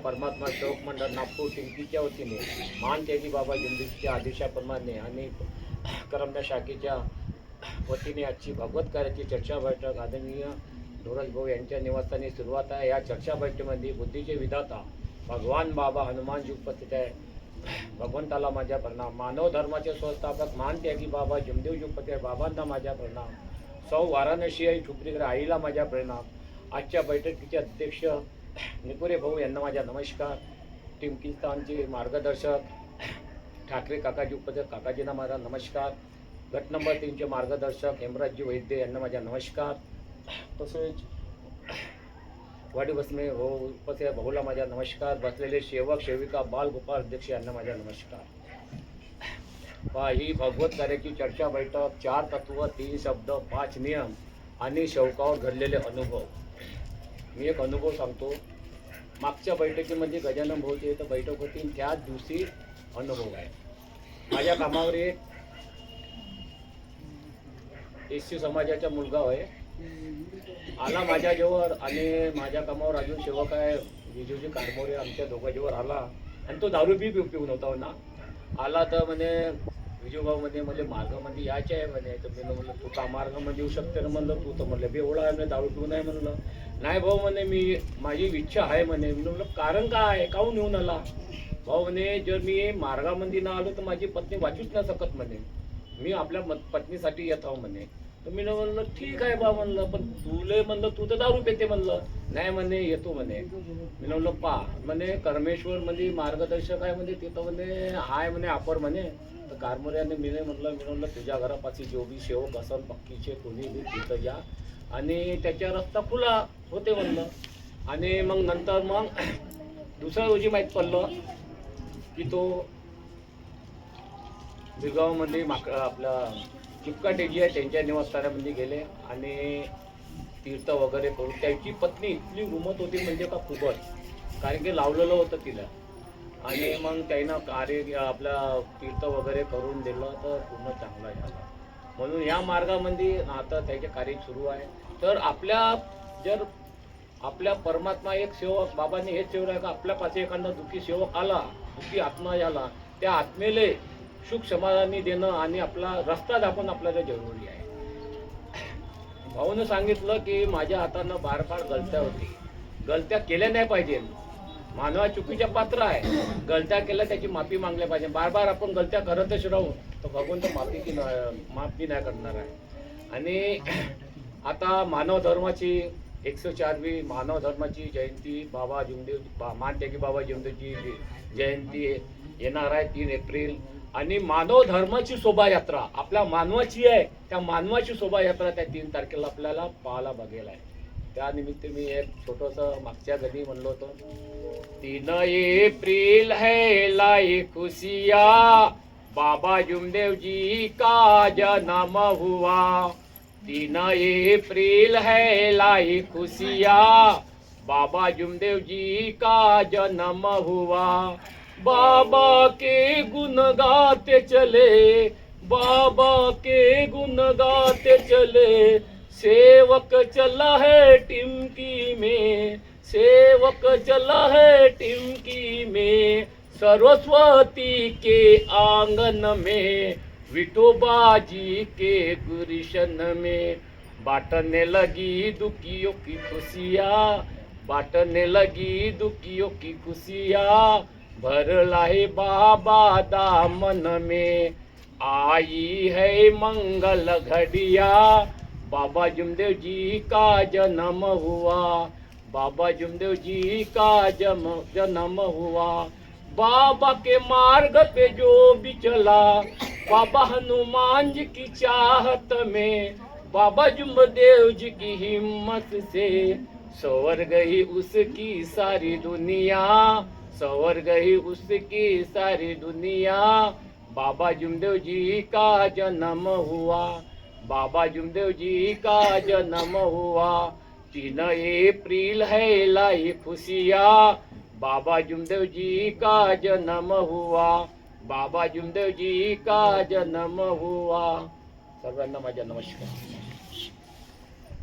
परमात्मा चौक मंडळ नागपूर टिंकीच्या वतीने महान त्यागी बाबा जगदीशच्या आदेशाप्रमाणे आणि करमदा शाखेच्या वतीने आजची भगवत कार्याची चर्चा बैठक आदरणीय धोरज भाऊ यांच्या निवासस्थानी सुरुवात आहे. या चर्चा बैठकीमध्ये बुद्धीचे विधाता भगवान बाबा हनुमानजी उपस्थित आहे. भगवंताला माझ्या प्रणाम. मानव धर्माचे संस्थापक मान त्यागी बाबा जमदेवजी उपस्थित आहे. बाबांना माझ्या प्रणाम. सौ वाराणसी आई ठुपरीकर आईला माझ्या प्रणाम. आजच्या बैठकीचे अध्यक्ष निकुरे भाऊ यांना माझ्या नमस्कार. टिमकिस्तानचे मार्गदर्शक ठाकरे काकाजी उपस्थित काकाजींना माझा नमस्कार. गट नंबर तीनचे मार्गदर्शक हेमराजजी वैद्य यांना माझा नमस्कार. तसेच वाडी बसणे हो उपस्थित भाऊला माझा नमस्कार. बसलेले सेवक सेविका बालगोपाल अध्यक्ष यांना माझा नमस्कार. पा ही भगवत कार्याची चर्चा बैठक चार तत्व तीन शब्द पाच नियम आणि शौकावर घडलेले अनुभव. मी एक अनुभव सांगतो. मागच्या बैठकीमध्ये गजानन भाऊची इथं बैठक होती. आणि त्याच दिवशी अनुभव आहे. माझ्या कामावर एक एस सी समाजाचा मुलगा आहे. आला माझ्याजवळ आणि माझ्या कामावर अजून सेवक आहे. विजूजी कारमोरे आमच्या दोघांजवळ आला. आणि तो दारू बी पिऊ पिऊन होता हो ना. आला तर म्हणे विजूभाऊ म्हणे म्हणजे मार्गामध्ये यायचे आहे म्हणे. तर मी म्हणलं तू का मार्गामध्ये येऊ शकते ना? म्हणलं तू तर म्हणलं बेवडा आहे म्हणे दारू पिऊ नाही म्हणलं. नाही भाऊ म्हणे मी माझी इच्छा आहे म्हणे. मी म्हणलं कारण काय आहे? काहून येऊन आला? भाऊ म्हणे जर मी मार्गामध्ये ना आलो तर माझी पत्नी वाचूच नाही शकत म्हणे. मी आपल्या पत्नीसाठी येत आहो म्हणे. तर मी म्हणलं ठीक आहे बा म्हणलं पण तुले म्हणलं तू तर दारू पेते म्हणलं. नाही म्हणे येतो म्हणे. मी म्हणलं पा म्हणे कर्मेश्वर मध्ये मार्गदर्शक आहे म्हणजे तिथं म्हणे हाय म्हणे अपर म्हणे. कारमोऱ्याने मी म्हणलं मिळवलं तुझ्या घरापाशी जो बी सेवक असन पक्कीचे कोणी बी तिथं या. आणि त्याच्या रस्ता खुला होते म्हणलं. आणि मग नंतर मग दुसऱ्या रोजी माहीत पडलं की तो बिगावमध्ये माक आपला चिपका टेजी आहे त्यांच्या निवासस्थानामध्ये गेले. आणि तीर्थ वगैरे करून त्याची पत्नी इतकी घुमत होती म्हणजे का खूपच. कारण की लावलेलं होतं तिला. आणि मग त्यानं कार्य आपला तीर्थ वगैरे करून दिलं तर पूर्ण चांगला झाला. म्हणून या मार्गामध्ये आता त्याचे कार्य सुरू आहे. तर आपल्या जर आपल्या परमात्मा एक सेवक बाबांनी हेच सेवक आहे का? आपल्या पाशी एखादा दुःखी सेवक आला दुःखी आत्मा झाला त्या आत्मेले सुख समाधानी देणं आणि आपला रस्ता दाखवून आपल्याला जरुरी आहे. भाऊनं सांगितलं की माझ्या हातानं बार बार गलत्या होती. गलत्या केल्या नाही पाहिजे मानवा चुकीच्या पात्र आहे. गलत्या केल्या त्याची माफी मागल्या पाहिजे. बार बार आपण गलत्या करतच राहू. तर भगवंत माफी की माफी नाही करणार आहे. आणि आता मानव धर्माची एकशे चारवी मानव धर्माची जयंती बाबा जिमदेव बा मानत्यागी बाबा जिमदेवची जयंती येणार आहे तीन एप्रिल. आणि मानव धर्माची शोभायात्रा आपल्या मानवाची आहे. त्या मानवाची शोभायात्रा त्या तीन तारखेला आपल्याला पाहायला बघेल आहे. त्यानिमित्त मी एक छोटस मागच्या घरी म्हणलो होतो. तीन एप्रिल है लाई खुशिया बाबा जुमदेव जी का जन्म हुआ. तीन एप्रिल है लाई खुशिया बाबा जुमदेव जी का जन्म हुआ. बाबा के गुण गाते चले बाबा के गुण गाते चले सेवक चला है टिमकी में, सेवक चला है टिमकी में, सरस्वती के आँगन में विठोबा जी के गुरिशन में। बांटने लगी दुखियों की खुशियाँ, बांटने लगी दुखियों की खुशियाँ। भर लाए बाबा दामन में, आई है मंगल घड़िया। बाबा जुमदेव जी का जन्म हुआ। बाबा जुमदेव जी का जन्म हुआ। बाबा के मार्ग पे जो भी चला, बाबा हनुमान जी की चाहत में, बाबा जुमदेव जी की हिम्मत से सवर गई उसकी सारी दुनिया, सवर गई उसकी सारी दुनिया। बाबा जुमदेव जी का जन्म हुआ। बाबा जुमदेव जी का जन्म हुआ? तीन एप्रिल है लाई खुशिया। बाबा जुमदेव जी का जन्म हुआ? बाबा जुमदेव जी का जन्म हुआ? सर्वांना माझ्या नमस्कार।